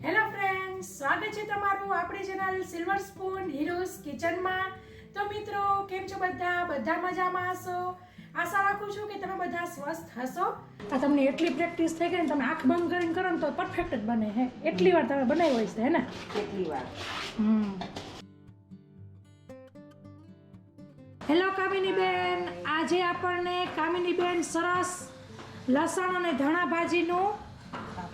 Hello friends સ્વાગત છે તમારું આપણી ચેનલ સિલ્વર સ્પૂન હીરોઝ કિચનમાં તો મિત્રો કેમ છો બધા? બધા મજામાં હશો? આશા રાખું છું કે તમે બધા સ્વસ્થ હશો. આ તમને એટલી પ્રેક્ટિસ થઈ ગઈ ને તમે આંખ બંધ કરીને કરો ને તો પરફેક્ટ જ બને હે. એટલી વાર તમે બનાવી હોય હે ને? એટલી વાર. હમ. હેલો કામિની બેન આજે આપણને કામિની બેન સરસ લસણ અને ધાણા ભાજીનું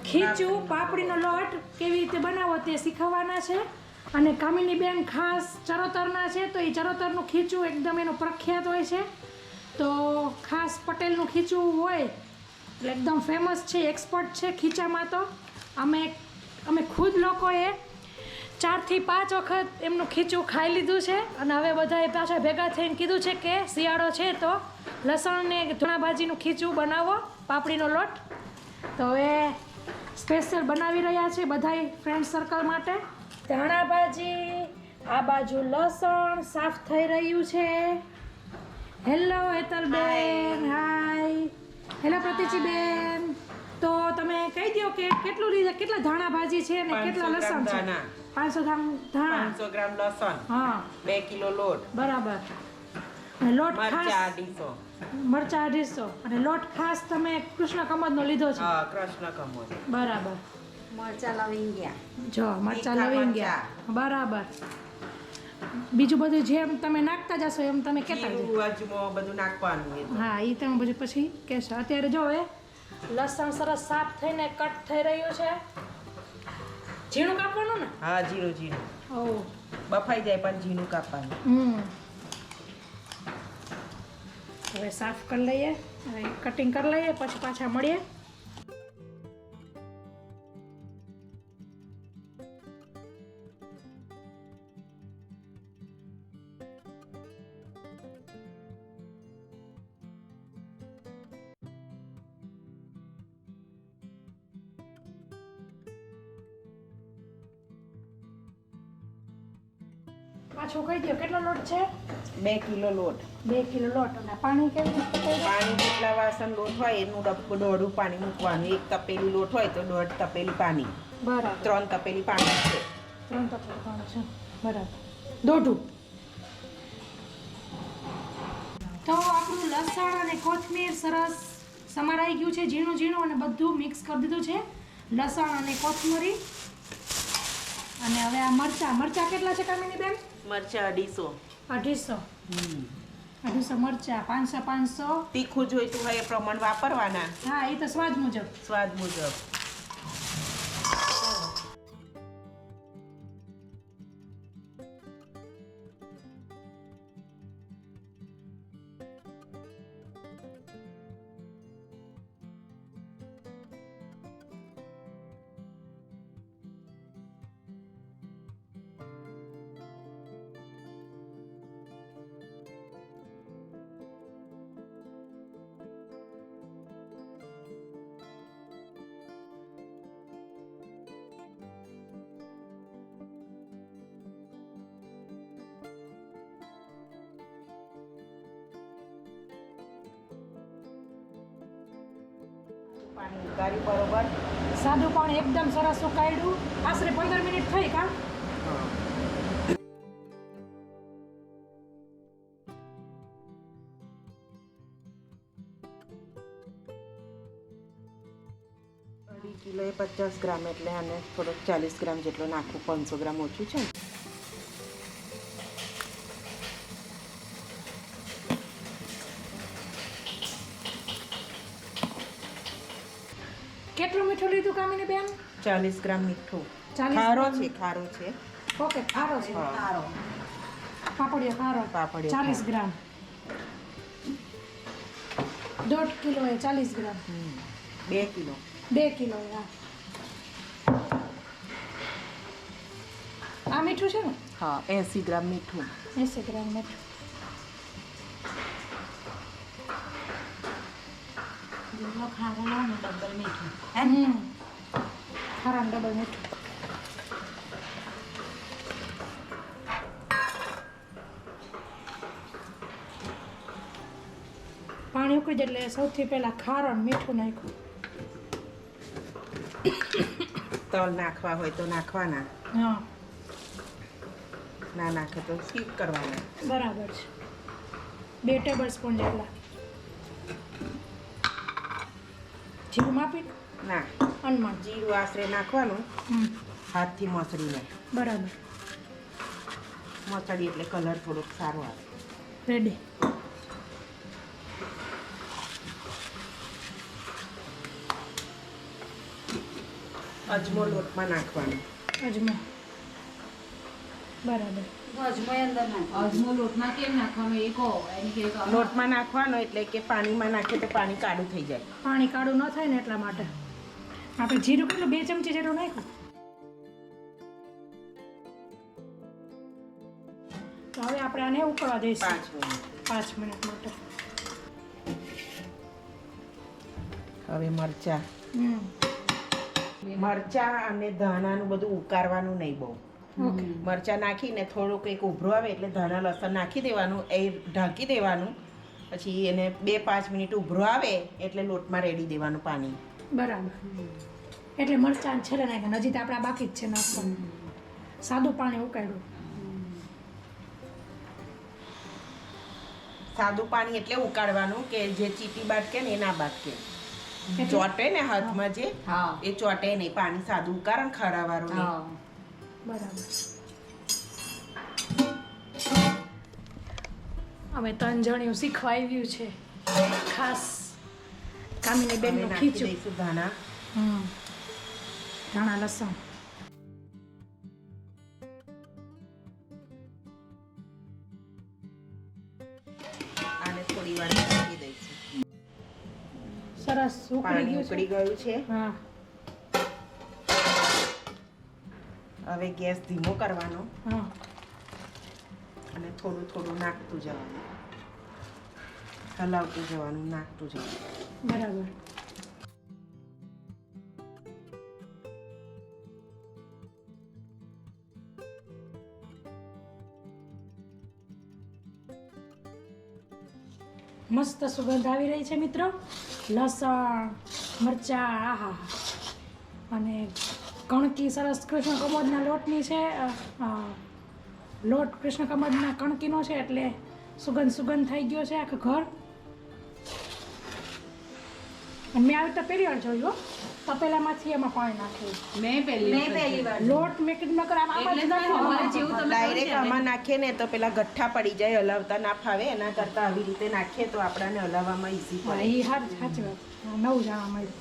ખીચું, પાપડીનો લોટ કેવી રીતે બનાવો તે શીખવવાના છે. અને કામિની બેન ખાસ ચરોતરના છે, તો એ ચરોતરનું ખીચું એકદમ એનું પ્રખ્યાત હોય છે. તો ખાસ પટેલનું ખીચું હોય એટલે એકદમ ફેમસ છે એક્સપર્ટ છે ખીચામાં તો. અમે અમે ખુદ લોકોએ ચારથી પાંચ વખત એમનું ખીચું ખાઈ લીધું છે. અને હવે બધાએ પાછા ભેગા થઈને કીધું છે કે શિયાળો છે તો લસણ ને ધૂણા ભાજીનું ખીચું બનાવો, પાપડીનો લોટ. તો હવે સ્પેશિયલ બનાવી રહ્યા છે બધાય ફ્રેન્ડ સર્કલ માટે. ધાણા ભાજી આ બાજુ લસણ સાફ થઈ રહ્યું છે. હેલો હેતલબેન હાય હેલો પ્રતિચીબેન તો તમે કહી દો કે કેટલું લીધા કેટલા ધાણા ભાજી છે ને કેટલા લસણ છે. પાંચસો ગ્રામ ધાણા. પાંચસો ગ્રામ લસણ. હા. બે કિલો લોટ. બરાબર. લોટ ખાસ મરચા અઢીસો. અને લોટ ખાસ તમે કૃષ્ણ કમદનો લીધો છે. હા કૃષ્ણ કમોદ બરાબર. મરચા લવિંગિયા જો મરચા તીખા લવિંગિયા બરાબર. બીજું બધું જેમ તમે નાખતા જશો એમ તમે કહેતા જજો બધું નાખવાનું હા એ તમે બધું પછી કહેશો. અત્યારે જો હવે લસણ સરસ સાફ થઈને કટ થઈ રહ્યું છે. ઝીણું કાપવાનું ને? હા ઝીણું ઝીણું. ઓ બફાઈ જાય પણ ઝીણું કાપવાનું. હમ. હવે સાફ કરી લઈએ હવે કટિંગ કરી લઈએ પછી પાછા મળીએ. બે કિલો લોટ. બે કિલો લોટ અને પાણી કેવું પાણી જેટલા વાસણ લોટ હોય એનું ડબકું દોઢું પાણી મૂકવાનું. એક તપેલી લોટ હોય તો દોઢ તપેલી પાણી. બરાબર. ત્રણ તપેલી પાણી છે. ત્રણ તપેલી પાણી છે. બરાબર. દોઢું. તો આપણું લસણ અને કોથમીર સરસ સમારાઈ ગયું છે. ઝીણું ઝીણું અને બધું મિક્સ કરી દીધું છે. લસણ અને કોથમરી. અને હવે આ મરચા. મરચા કેટલા છે કામિની બેન મરચા અઢીસો. અઢીસો. અઢીસો મરચા પાંચસો પાંચસો. તીખું જોઈતું હોય એ પ્રમાણ વાપરવાના? હા એ તો સ્વાદ મુજબ. સ્વાદ મુજબ. પાણી ઉકાળી બરોબર. સાદું પાણી એકદમ સરસ ઉકાળ્યું આશરે પંદર મિનિટ થઈ કા અઢી કિલો એ પચાસ ગ્રામ એટલે આને થોડોક ચાલીસ ગ્રામ જેટલો નાખવું પાંચસો ગ્રામ ઓછું છે ને કેટલું મીઠું લીધું કામિની બેન ચાલીસ ગ્રામ મીઠું. 40 ખારો છે ખારો છે. ઓકે ખારો છે. ખારો. સારો પાપડીઓ ખારો. પાપડિયો ચાલીસ ગ્રામ. દોઢ કિલો એ ચાલીસ ગ્રામ. હમ. બે કિલો. બે કિલો એ હા. આ મીઠું છે ને? હા એંસી ગ્રામ મીઠું. એસી ગ્રામ મીઠું. ખાવાનું ને ડબલ મીઠું. હમ. ખારા ડબલ મીઠું પાણી ઉકળી જાય એટલે સૌથી પહેલા ખારો મીઠું નાખ્યું તલ નાખવા હોય તો નાખવાના હા ના નાખે તો સ્કીપ કરવાના બરાબર છે બે ટેબલ સ્પૂન જેટલા ના અનમાન જીરું આશરે નાખવાનું. હાથથી મસળીને. બરાબર. મસળી એટલે કલર થોડોક સારો આવે. રેડી અજમો લોટમાં નાખવાનો. અજમો. બરાબર. અજમો લોટમાં કેમ નાખવાનો એ કહો? લોટમાં નાખવાનો એટલે કે પાણીમાં નાખે તો પાણી કાળું થઈ જાય. પાણી કાળું ન થાય ને એટલા માટે. આપણે જીરું કેટલું બે ચમચી જેટલું નાખ્યું? તો હવે આપણે આને ઉકળવા દઈશું. પાંચ મિનિટ. પાંચ મિનિટ માટે. હવે મરચા. મરચા અને ધાણાનું બધું ઉકાળવાનું નહીં બહુ. ઓકે. મરચા નાખીને થોડુંક એક ઉભરો આવે એટલે ધાણા લસણ નાખી દેવાનું એ ઢાંકી દેવાનું. પછી એને બે પાંચ મિનિટ ઉભરો આવે એટલે લોટમાં રેડી દેવાનું પાણી. બરાબર. એટલે મરચાં છેલ્લે નાખ્યા. નજીક આપણા બાકી જ છે નાખવાનું. સાદું પાણી ઉકાળ્યું. સાદું પાણી એટલે ઉકાળવાનું કે જે ચીટી બાટકે ને એ ના બાટકે. ચોટે ને હાથમાં જે? એ ચોટે નહીં પાણી સાદું ઉકાળ ખરાવાળું બરાબર. અમે ત્રણ જણિયું શીખવા આવ્યું છે. ખાસ. કામિની બેનનું ખીચું ધાણા હમ ધાણા લસણ આને થોડી વાર ઢાંકી દઈશું. સરસ પાણી ઉકળી ગયું છે. હા. હવે ગેસ ધીમો કરવાનો. હા. અને થોડું થોડું નાખતું જવાનું. હલાવતું જવાનું નાખતું જવાનું. બરાબર. મસ્ત સુગંધ આવી રહી છે મિત્રો. લસણ, મરચા, આહા. અને કણકી સરસ કૃષ્ણ કમોદના લોટની છે લોટ કૃષ્ણ કમોદના કણકીનો છે એટલે સુગંધ સુગંધ થઈ ગયો છે આખું ઘર. મેં આવી તો પહેલી વાર જોયું તો તપેલામાંથી એમાં પાણી નાખ્યું. મેં પહેલી મેં પહેલી વાર લોટ મેં કીધું નકર આમ આમાં જ એટલે જ મેં અમારે નાખવાનું. જેવું તમે ડાયરેક્ટ આમાં નાખીએ ને તો પેલા ગઠ્ઠા પડી જાય હલાવતા ના ફાવે એના કરતાં આવી રીતે નાખીએ તો આપણાને હલાવવામાં ઈઝી હા, પડે એ હાર સાચી વાત. નવું જાણવા મળ્યું.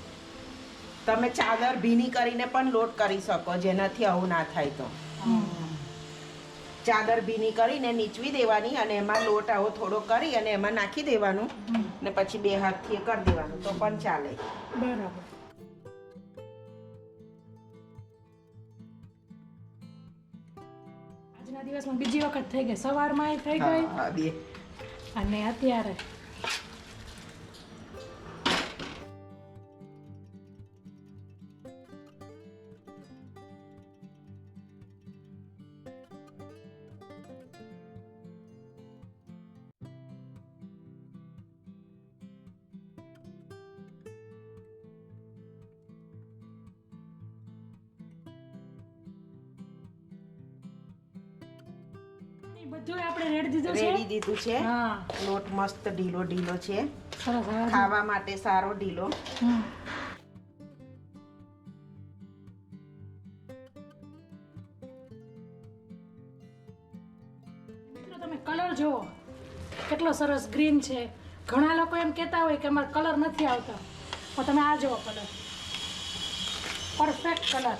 તમે ચાદર ભીની કરીને પણ લોટ કરી શકો જેનાથી આવું ના થાય તો. ચાદર ભીની કરીને નીચવી દેવાની અને એમાં લોટ આવો થોડો કરી અને એમાં નાખી દેવાનું ને પછી બે હાથથી એ કરી દેવાનું તો પણ ચાલે. બરાબર. આજના દિવસમાં બીજી વખત થઈ ગઈ. સવારમાં એ થઈ ગઈ? અને અત્યારે? બધું આપણે રેડી દીધું છે. રેડી દીધું છે. હા. લોટ મસ્ત ઢીલો ઢીલો છે. સરસ ખાવા માટે સારો ઢીલો. મિત્રો તમે કલર જુઓ. કેટલો સરસ ગ્રીન છે. ઘણા લોકો એમ કહેતા હોય કે અમારે કલર નથી આવતો. પણ તમે આ જુઓ કલર. Perfect colour.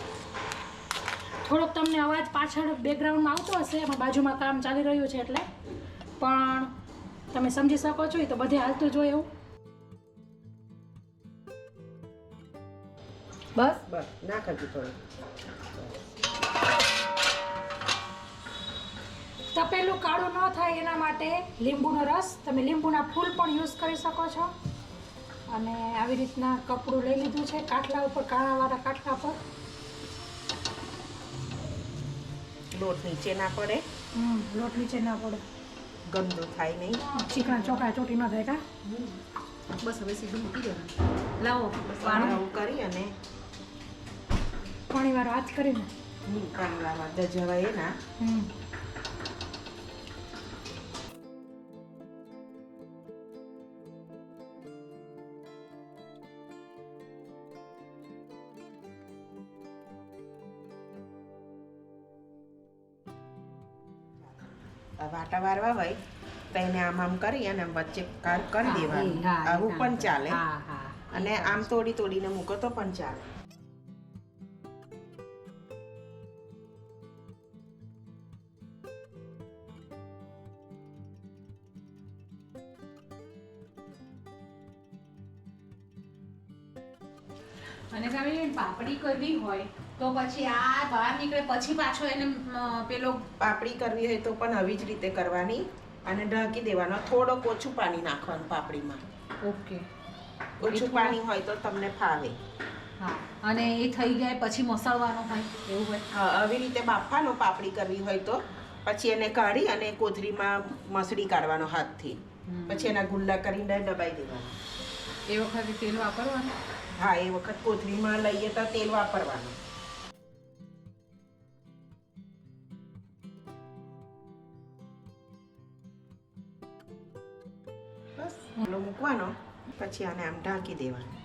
થોડોક તમને અવાજ પાછળ બેકગ્રાઉન્ડમાં આવતો હશે એમાં બાજુમાં કામ ચાલી રહ્યું છે એટલે. પણ તમે સમજી શકો છો એ તો બધે હાલતું જોઈએ એવું. બસ? બસ ના હજુ થોડું. તપેલું કાળું ન થાય એના માટે લીંબુનો રસ. તમે લીંબુના ફૂલ પણ યુઝ કરી શકો છો. અને આવી રીતના કપડું લઈ લીધું છે કાટલા ઉપર કાણાવાળા કાટલા પર. લોટ નીચે ના પડે. લોટ નીચે ના પડે. ગંદુ થાય નહીં. ચીકણા ચોકડા ચોટી ના થાય કા? બસ હવે સીધું મૂકી દો લાવો. પાણી કરી અને પાણી વાર વાત કરીને. પાણી વાળવા દ જવાય ના હમ વારવા હોય તો એને આમ આમ કરી અને વચ્ચે કાર કરી દેવાનું. આવું પણ ચાલે. હા હા અને આમ તોડી તોડીને મૂકો તો પણ ચાલે. અને કામિની પાપડી કરવી હોય તો પછી આ બહાર નીકળે પછી પાછો એને પેલો પાપડી કરવી હોય તો પણ આવી જ રીતે કરવાની અને ઢાંકી દેવાનો. થોડોક ઓછું પાણી નાખવાનું પાપડીમાં. ઓકે. ઓછું પાણી હોય તો તમને ફાવે. હા અને એ થઈ જાય પછી મસાળવાનો હોય એવું હોય? હા, આવી રીતે બાફવાનો પાપડી કરવી હોય તો. પછી એને કાઢી અને કોથળીમાં મસળી કાઢવાનો હાથથી. પછી એના ગુલ્લા કરીને દબાઈ દેવાના. એ વખતે તેલ વાપરવાનું? હા એ વખત કોથળીમાં લઈએ તો તેલ વાપરવાનું. બસ. ઓલો મૂકવાનો પછી આને આમ ઢાંકી દેવાનું.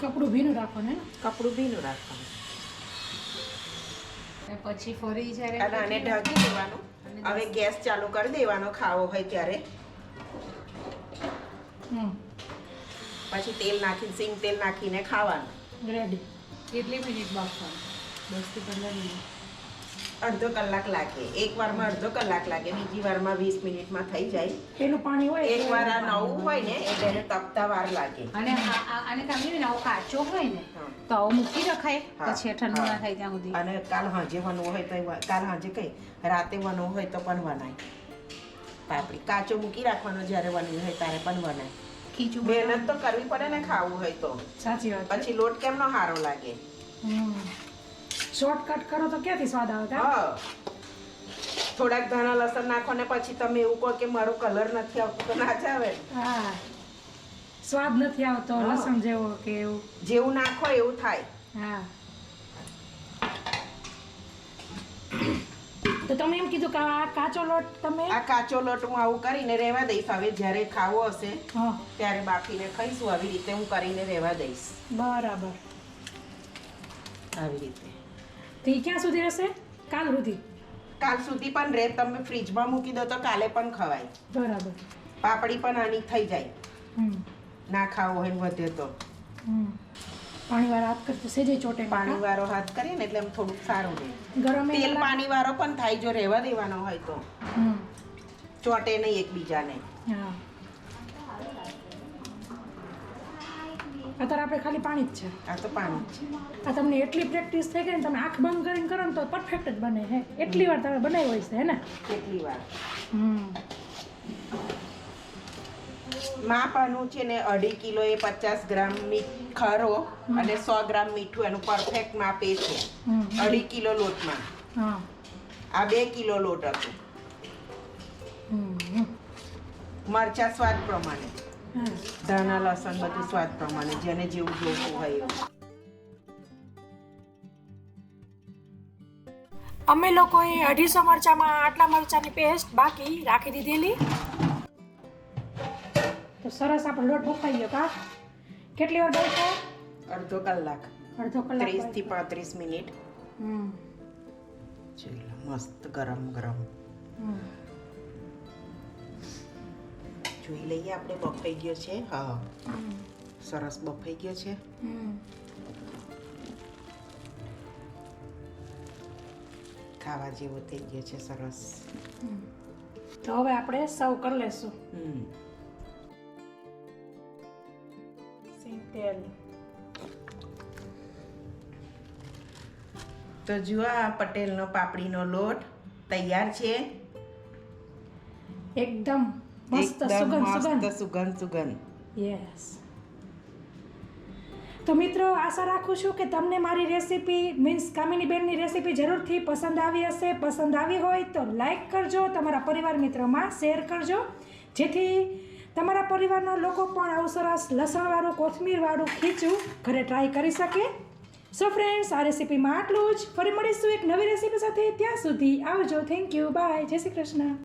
કપડું ભીનું રાખવાનું હે? કપડું ભીનું રાખવાનું. અને પછી ફરી જ્યારે અને આને ઢાંકી દેવાનું. હવે ગેસ ચાલુ કરી દેવાનો ખાવો હોય ત્યારે. પછી તેલ નાખીને સિંગ તેલ નાખીને ખાવાનું. રેડી કેટલી મિનિટ બાફવાનું? દસથી પંદર મિનિટ. અડધો કલાક લાગે. એક વારમાં અડધો કલાક લાગે બીજી વારમાં વીસ મિનિટમાં થઈ જાય. પેલું પાણી હોય એક વાર આ નવું હોય ને એટલે એને તપતા વાર લાગે. અને આ- આ- નવો કાચો હોય ને. તો આવો મૂકી રખાય પછી ઠંડુ ના થાય ત્યાં સુધી. અને કાલ હાંજે વનવું હોય તો કાલ હાંજે કઈ રાતે વનવું હોય તો પણ વનાય પાપડી કાચો મૂકી રાખવાનો જ્યારે વનવું હોય ત્યારે પણ વનાય ખીચું મહેનત તો કરવી પડે ને ખાવું હોય તો. સાચી વાત પછી લોટ કેમ નો સારો લાગે? હમ. શોર્ટકટ કરો તો ક્યાંથી સ્વાદ આવે કા હા. થોડાક ધાણા લસણ નાખો ને પછી તમે એવું કહો કે મારો કલર નથી આવતો તો ના જ આવે. હા. સ્વાદ નથી આવતો લસણ જેવો કે એવું. જેવું નાખો એવું થાય. હા. તો તમે એમ કીધું કે આ કાચો લોટ તમે? આ કાચો લોટ હું આવું કરીને રહેવા દઈશ. હવે જ્યારે ખાવો હશે હા. ત્યારે બાફીને ખાઈશું. આવી રીતે હું કરીને રહેવા દઈશ. બરાબર. આવી રીતે. તો એ ક્યાં સુધી રહેશે? કાલ સુધી? કાલ સુધી પણ રહે. તમે ફ્રીજમાં મૂકી દો તો કાલે પણ ખવાય. બરાબર. પાપડી પણ આની થઈ જાય. ના ખાવો હોય વધે તો. પાણીવાળો પાણીવાળા હાથ કરતો સેજે ચોટે પાણી વાળો હાથ કરીએ ને એટલે એમ થોડુંક સારું રહે. ગરમ તેલ પાણીવાળો પાણી થાય જો રહેવા દેવાનો હોય તો. ચોટે નહીં એકબીજાને. હા. અત્યારે આપણે ખાલી પાણી જ છે. આ તો પાણી. છે આ તમને એટલી પ્રેક્ટિસ થઈ ગઈ ને તમે આંખ બંધ કરીને કરો ને તો પરફેક્ટ જ બને હે. એટલી વાર તમે બનાવી હોય છે હે ને? એટલી વાર. હમ. માપ આનું છે ને અઢી કિલો એ પચાસ ગ્રામ ખરો અને સો ગ્રામ મીઠું એનું પરફેક્ટ માપ એ છે અઢી કિલો લોટમાં. આ બે કિલો લોટ હતું. મરચા સ્વાદ પ્રમાણે. ધાણા લસણ બધું સ્વાદ પ્રમાણે જેને જેવું જોવું હોય એવું. અમે લોકોએ અઢીસો મરચામાં આટલા મરચાની પેસ્ટ બાકી રાખી દીધેલી. તો સરસ આપણો લોટ બફાઈ ગયો કા? કેટલી વાર બફાય? અડધો કલાક. અડધો કલાક ત્રીસથી પાંત્રીસ મિનિટ. હમ. મસ્ત ગરમ ગરમ. હમ. જોઈ લઈએ આપણે બફાઈ ગયો છે. હા. સરસ બફાઈ ગયો છે. હમ. ખાવા જેવો થઈ ગયો છે સરસ. હમ. તો હવે આપણે સર્વ કરી લેશું. હમ. તેલ. તો જુઓ આ પટેલનો પાપડીનો લોટ તૈયાર છે. એકદમ મસ્ત સુગંધ સુગંધ સુગંધ સુગંધ યસ તો મિત્રો આશા રાખું છું કે તમને મારી રેસીપી મીન્સ કામિની બેનની રેસીપી જરૂરથી પસંદ આવી હશે. પસંદ આવી હોય તો લાઈક કરજો તમારા પરિવાર મિત્રોમાં શેર કરજો. જેથી તમારા પરિવારના લોકો પણ આવું સરસ લસણવાળું કોથમીરવાળું ખીચું ઘરે ટ્રાય કરી શકે. સો ફ્રેન્ડ્સ આ રેસીપીમાં આટલું જ. ફરી મળીશું એક નવી રેસીપી સાથે. ત્યાં સુધી આવજો. થેન્ક યુ બાય જય શ્રી કૃષ્ણ.